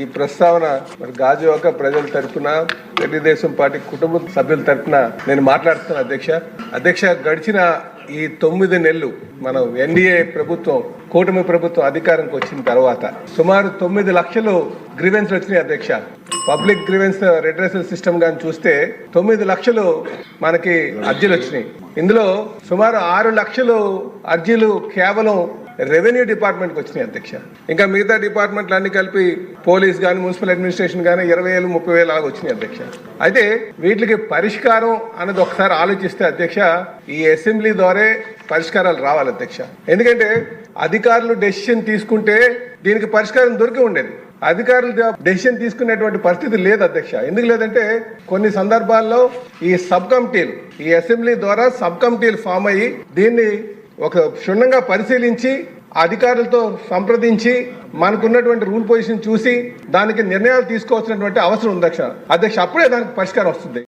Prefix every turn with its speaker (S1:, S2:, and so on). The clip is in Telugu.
S1: ఈ ప్రస్తావన మరి గాజువాక ప్రజల తరపున తెలుగుదేశం పార్టీ కుటుంబ సభ్యుల తరపున నేను మాట్లాడుతున్నా అధ్యక్ష. అధ్యక్ష గడిచిన ఈ తొమ్మిది నెలలు మనం ఎన్డీఏ ప్రభుత్వం కూటమి ప్రభుత్వం అధికారంకి వచ్చిన తర్వాత సుమారు తొమ్మిది లక్షలు గ్రీవెన్స్లు వచ్చినాయి అధ్యక్ష. పబ్లిక్ గ్రీవెన్స్ రెడ్రెసల్ సిస్టమ్ కానీ చూస్తే తొమ్మిది లక్షలు మనకి అర్జీలు వచ్చినాయి. ఇందులో సుమారు ఆరు లక్షలు అర్జీలు కేవలం రెవెన్యూ డిపార్ట్మెంట్కి వచ్చినాయి అధ్యక్ష. ఇంకా మిగతా డిపార్ట్మెంట్లు అన్ని కలిపి పోలీస్ కానీ మున్సిపల్ అడ్మినిస్ట్రేషన్ కానీ ఇరవై వేలు ముప్పై వేలు అలాగ వచ్చినాయి అధ్యక్ష. అయితే వీటికి పరిష్కారం అన్నది ఒకసారి ఆలోచిస్తే అధ్యక్ష ఈ అసెంబ్లీ ద్వారా పరిష్కారాలు రావాలి అధ్యక్ష. ఎందుకంటే అధికారులు డెసిషన్ తీసుకుంటే దీనికి పరిష్కారం దొరికి ఉండేది. అధికారులు డెసిషన్ తీసుకునేటువంటి పరిస్థితి లేదు అధ్యక్ష. ఎందుకు లేదంటే కొన్ని సందర్భాల్లో ఈ సబ్ కమిటీలు ఈ అసెంబ్లీ ద్వారా సబ్ కమిటీలు ఫామ్ అయ్యి దీన్ని ఒక క్షుణ్ణంగా పరిశీలించి అధికారులతో సంప్రదించి మనకున్నటువంటి రూల్ పొజిషన్ చూసి దానికి నిర్ణయాలు తీసుకోవాల్సినటువంటి అవసరం ఉంది అధ్యక్ష అధ్యక్ష అప్పుడే దానికి పరిష్కారం వస్తుంది.